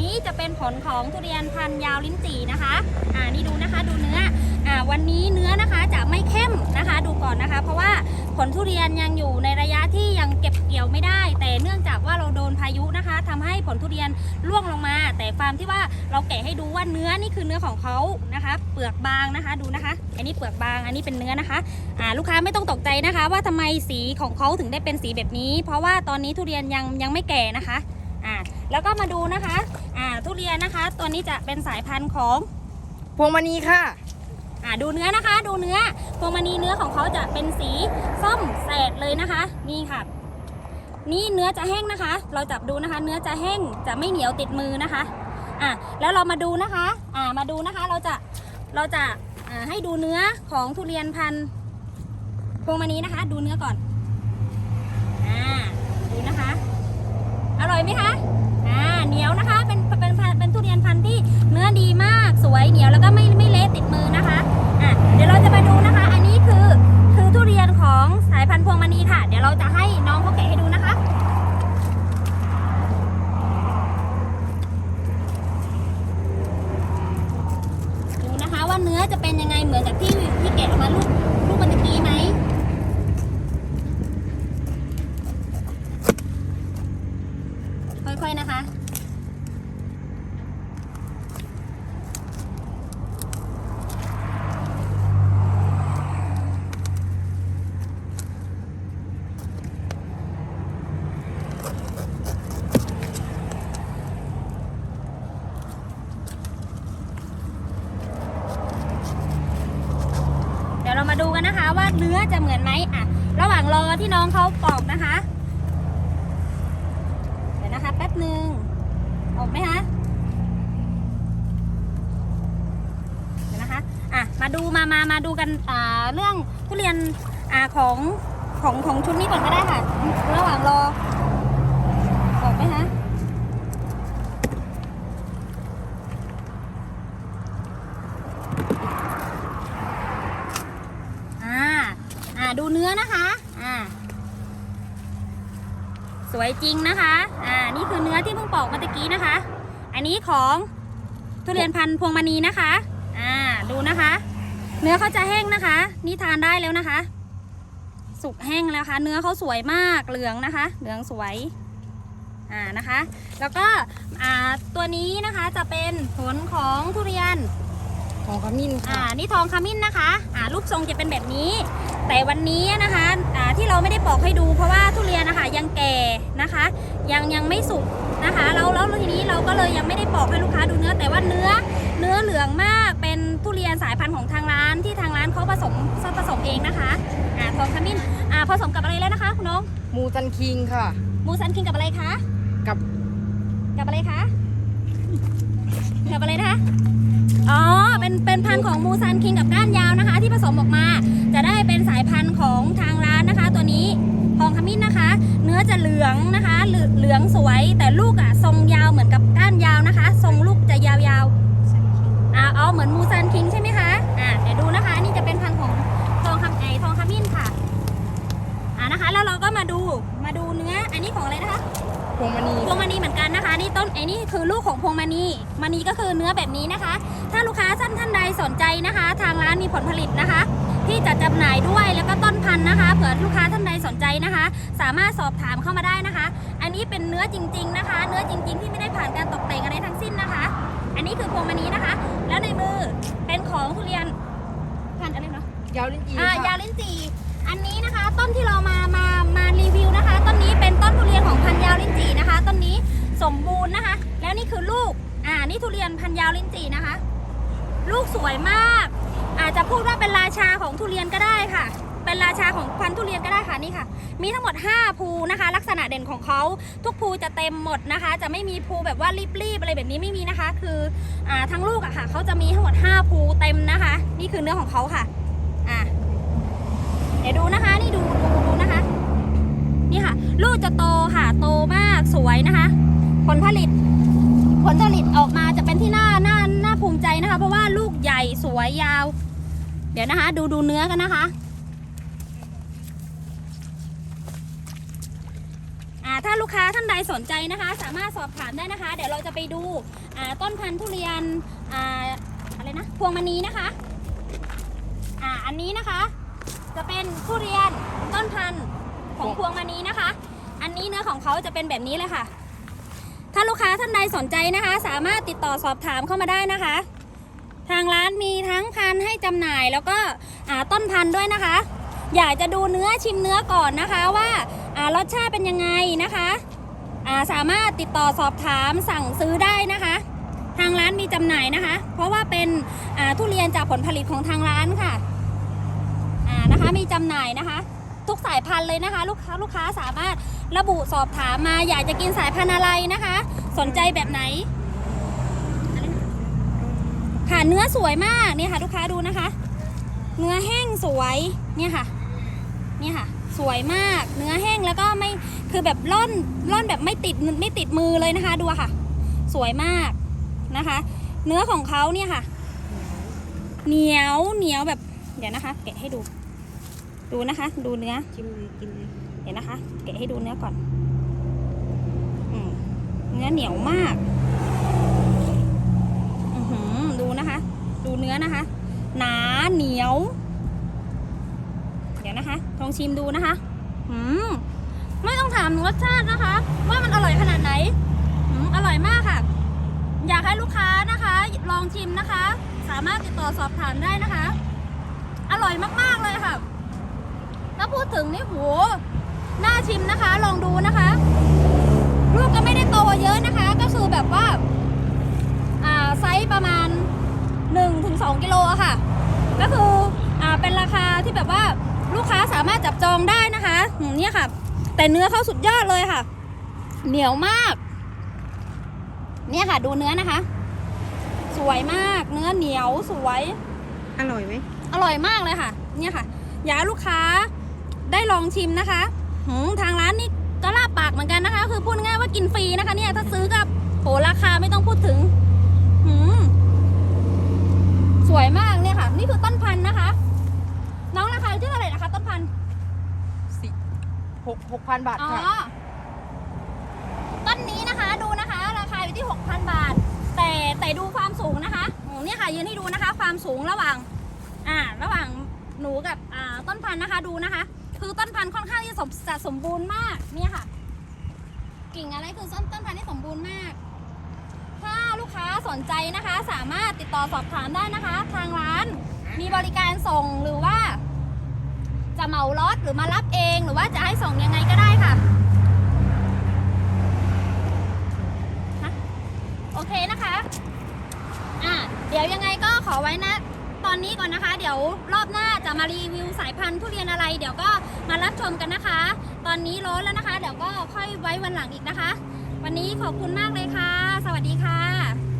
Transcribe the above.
นี้จะเป็นผลของทุเรียนพันธ์ยาวลิ้นจี่นะคะอ่านี่ดูนะคะดูเนื้ออ่าวันนี้เนื้อนะคะจะไม่เข้มนะคะ ดูก่อนนะคะ เพราะว่าผลทุเรียนยังอยู่ในระยะที่ยังเก็บเกี่ยวไม่ได้ แต่เนื่องจากว่าเราโดนพายุนะคะทำให้ผลทุเรียนร่วงลงมา แต่ฟาร์มที่ว่าเราแกะให้ดูว่าเนื้อนี่คือเนื้อของเขานะคะ เปลือกบางนะคะดูนะคะ อันนี้เปลือกบางอันนี้เป็นเนื้อนะคะอ่าลูกค้าไม่ต้องตกใจนะคะ ว่าทำไมสีของเขาถึงได้เป็นสีแบบนี้ เพราะว่าตอนนี้ทุเรียนยังยังไม่แก่นะคะอ่า แล้วก็มาดูนะคะอ่าทุเรียนนะคะ ตัวนี้จะเป็นสายพันธุ์ของพวงมณีค่ะอ่าดูเนื้อนะคะ ดูเนื้อพวงมณีเนื้อของเขาจะเป็นสีส้มแสดเลยนะคะนี่ค่ะ นี่เนื้อจะแห้งนะคะ เราจับดูนะคะ เนื้อจะแห้งจะไม่เหนียวติดมือนะคะอะแล้วเรามาดูนะคะอ่ามาดูนะคะเราจะเราจะอ่าให้ดูเนื้อของทุเรียนพันธุ์พวงมณีนะคะ ดูเนื้อก่อนอ่าดูนะคะ อร่อยไหมคะ ค่ะ เดี๋ยวเราจะให้น้องเขาแกะให้ดูนะคะ ดูนะคะว่าเนื้อจะเป็นยังไงเหมือนกับที่ที่แกะออกมาลูกลูกมันตะกี้ไหม ค่อยๆนะคะ เดี๋ยวเรา มาดูกันนะคะ ว่าเนื้อจะเหมือนไหมอะ ระหว่างรอที่น้องเขาปอกนะคะ เดี๋ยวนะคะแป๊บหนึ่งออกไหมคะเดี๋ยวนะคะอะมาดูมามามาดูกันอ่าเรื่องทุเรียนอ่าของของของชุดนี้ก่อนก็ได้ค่ะ ระหว่างรอออกไหมคะ อ่า อ่า ดูเนื้อนะคะ อ่า สวยจริงนะคะ อ่า นี่คือเนื้อที่เพิ่งปอกเมื่อกี้นะคะ อันนี้ของทุเรียนพันธุ์พวงมณีนะคะ อ่า ดูนะคะ เนื้อเขาจะแห้งนะคะ นี่ทานได้แล้วนะคะ สุกแห้งแล้วค่ะ เนื้อเขาสวยมาก เหลืองนะคะ เหลืองสวย อ่า นะคะ แล้วก็ อ่า ตัวนี้นะคะจะเป็นผลของทุเรียน ของขมิ้นอ่าค่ะนี่ทองขมิ้นนะคะอ่ารูปทรงจะเป็นแบบนี้ แต่วันนี้นะคะอ่าที่เราไม่ได้ปอกให้ดูเพราะว่าทุเรียนนะคะยังแก่นะคะ ยังยังไม่สุกนะคะแล้วแล้วทีนี้เราก็เลยยังไม่ได้ปอกให้ลูกค้าดูเนื้อ แต่ว่าเนื้อเนื้อเหลืองมากเป็นทุเรียนสายพันธุ์ของทางร้านที่ทางร้านเขาผสมผสมเองนะคะอ่าทองขมิ้นอ่าผสมกับอะไรแล้วนะคะคุณน้องมูซันคิงค่ะ มูซันคิงกับอะไรคะกับกับอะไรคะกับอะไรนะคะ อ๋อ เป็นเป็นพันธุ์ของมูซันคิงกับก้านยาวนะคะ ที่ผสมออกมา จะได้เป็นสายพันธุ์ของทางร้านนะคะ ตัวนี้ทองขมิ้นนะคะ เนื้อจะเหลืองนะคะเหลืเหลืองสวย แต่ลูกอะทรงยาวเหมือนกับก้านยาวนะคะ ทรงลูกจะยาวๆอ่าเอาเหมือนมูซันคิงใช่ไหมคะอ่าเดี๋ยวดูนะคะนี่จะเป็น นกันนะคะนี่ต้นไอ้นี่คือลูกของพวงมณีมณีก็คือเนื้อแบบนี้นะคะ ถ้าลูกค้าท่านท่านใดสนใจนะคะ ทางร้านมีผลผลิตนะคะ ที่จะจำหน่ายด้วยแล้วก็ต้นพันธุ์นะคะ เผื่อลูกค้าท่านใดสนใจนะคะ สามารถสอบถามเข้ามาได้นะคะ อันนี้เป็นเนื้อจริง ๆนะคะ เนื้อจริง ๆ ที่ไม่ได้ผ่านการตกแต่งอะไรทั้งสิ้นนะคะ อันนี้คือพวงมณีนะคะ แล้วในมือเป็นของทุเรียนพันธุ์อะไรเนาะยาวลิ้นจี่อ่าค่ะยาลิ้นจี่อันนี้นะคะ ต้นที่เรามามามารีวิวนะคะ ต้นนี้เป็นต้นทุเรียนของพันธุ์ยาวลิ้นจี่นะคะ ต้นนี้ สมบูรณ์นะคะ แล้วนี่คือลูก อ่า นี่ทุเรียนพันยาวลิ้นจี่นะคะ ลูกสวยมาก อาจจะพูดว่าเป็นราชาของทุเรียนก็ได้ค่ะ เป็นราชาของพันธุ์ทุเรียนก็ได้ค่ะนี่ค่ะ มีทั้งหมด 5 ภูนะคะ ลักษณะเด่นของเขาทุกภูจะเต็มหมดนะคะ จะไม่มีภูแบบว่ารีบๆอะไรแบบนี้ไม่มีนะคะ คืออ่าทั้งลูกอะค่ะเขาจะมีทั้งหมด 5 ภูเต็มนะคะ นี่คือเนื้อของเขาค่ะ อ่าเดี๋ยวดูนะคะ นี่ดูดูดูนะคะ นี่ค่ะ ลูกจะโตค่ะ โตมากสวยนะคะ ผลผลิต ผลผลิตออกมาจะเป็นที่น่าน่าน่าภูมิใจนะคะ เพราะว่าลูกใหญ่สวยยาว เดี๋ยวนะคะ ดูดูเนื้อกันนะคะอ่าถ้าลูกค้าท่านใดสนใจนะคะ สามารถสอบถามได้นะคะ เดี๋ยวเราจะไปดูอ่าต้นพันธุ์ทุเรียนอ่าอะไรนะพวงมณีนะคะอ่าอันนี้นะคะ จะเป็นทุเรียนต้นพันธุ์ของพวงมณีนะคะ อันนี้เนื้อของเขาจะเป็นแบบนี้เลยค่ะ ถ้าลูกค้าท่านใดสนใจนะคะ สามารถติดต่อสอบถามเข้ามาได้นะคะ ทางร้านมีทั้งพันธุ์ให้จำหน่ายแล้วก็ต้นพันธุ์ด้วยนะคะ อยากจะดูเนื้อชิมเนื้อก่อนนะคะว่ารสชาติเป็นยังไงนะคะาสามารถติดต่อสอบถามสั่งซื้อได้นะคะ ทางร้านมีจำหน่ายนะคะ เพราะว่าเป็นทุเรียนจากผลผลิตของทางร้านค่ะนะคะมีจำหน่ายนะคะ ทุกสายพันธุ์เลยนะคะ ลูกค้าลูกค้าสามารถระบุสอบถามมาอยากจะกินสายพันธุ์อะไรนะคะ สนใจแบบไหนค่ะเนื้อสวยมากเนี่ยค่ะ ลูกค้าดูนะคะ เนื้อแห้งสวยเนี่ยค่ะเนี่ยค่ะ สวยมากเนื้อแห้งแล้วก็ไม่คือแบบร่อนร่อนแบบไม่ติดไม่ติดมือเลยนะคะดูค่ะ สวยมากนะคะ เนื้อของเขาเนี่ยค่ะ เหนียวเหนียวแบบเดี๋ยวนะคะ แกะให้ดู ดูนะคะ ดูเนื้อกินเลยกินเลยเดี๋ยวนะคะ แกะให้ดูเนื้อก่อนอืมเนื้อเหนียวมากอือหือดูนะคะ ดูเนื้อนะคะ หนาเหนียว เดี๋ยวนะคะลองชิมดูนะคะอืมไม่ต้องถามรสชาตินะคะ ว่ามันอร่อยขนาดไหนอืมอร่อยมากค่ะ อยากให้ลูกค้านะคะ ลองชิมนะคะ สามารถติดต่อสอบถามได้นะคะ อร่อยมากๆเลยค่ะ ถ้าพูดถึงนี่โหน่าชิมนะคะ ลองดูนะคะ ลูกก็ไม่ได้โตเยอะนะคะ ก็คือแบบว่า อ่าไซส์ประมาณ 1-2กิโลอะค่ะ ก็คืออ่าเป็นราคาที่แบบว่าลูกค้าสามารถจับจองได้นะคะอืมเนี่ยค่ะ แต่เนื้อเขาสุดยอดเลยค่ะ เหนียวมาก เนี่ยค่ะ ดูเนื้อนะคะ สวยมาก เนื้อเหนียวสวย อร่อยไหมอร่อยมากเลยค่ะ เนี่ยค่ะ อยากให้ลูกค้า ได้ลองชิมนะคะหืมทางร้านนี่ก็ลาบปากเหมือนกันนะคะ คือพูดง่ายๆว่ากินฟรีนะคะเนี่ยถ้าซื้อกับโหราคาไม่ต้องพูดถึงหืมสวยมากเนี่ยค่ะ นี่คือต้นพันธุ์นะคะ น้องราคาอยู่ที่เท่าไหร่นะคะ ต้นพันธุ์สิหกหกพันบาทอ๋อค่ะต้นนี้นะคะดูนะคะ ราคาอยู่ที่6,000บาท แต่แต่ดูความสูงนะคะโอ้เนี่ยค่ะยืนให้ดูนะคะ ความสูงระหว่าง อ่า ระหว่างหนูกับอ่าต้นพันธุ์นะคะ ดูนะคะ คือต้นพันธุ์ค่อนข้างที่จะสมจะสมบูรณ์มากเนี่ยค่ะ กิ่งอะไรคือต้นต้นพันธุ์ที่สมบูรณ์มาก ถ้าลูกค้าสนใจนะคะ สามารถติดต่อสอบถามได้นะคะ ทางร้านมีบริการส่งหรือว่า จะเหมารถหรือมารับเองหรือว่าจะให้ส่งยังไงก็ได้ค่ะโอเคนะคะ อะ เดี๋ยวยังไงก็ขอไว้นะ ตอนนี้ก่อนนะคะ เดี๋ยวรอบหน้าจะมารีวิวสายพันธุ์ทุเรียนอะไร เดี๋ยวก็มารับชมกันนะคะ ตอนนี้ร้อนแล้วนะคะ เดี๋ยวก็ค่อยไว้วันหลังอีกนะคะ วันนี้ขอบคุณมากเลยค่ะ สวัสดีค่ะ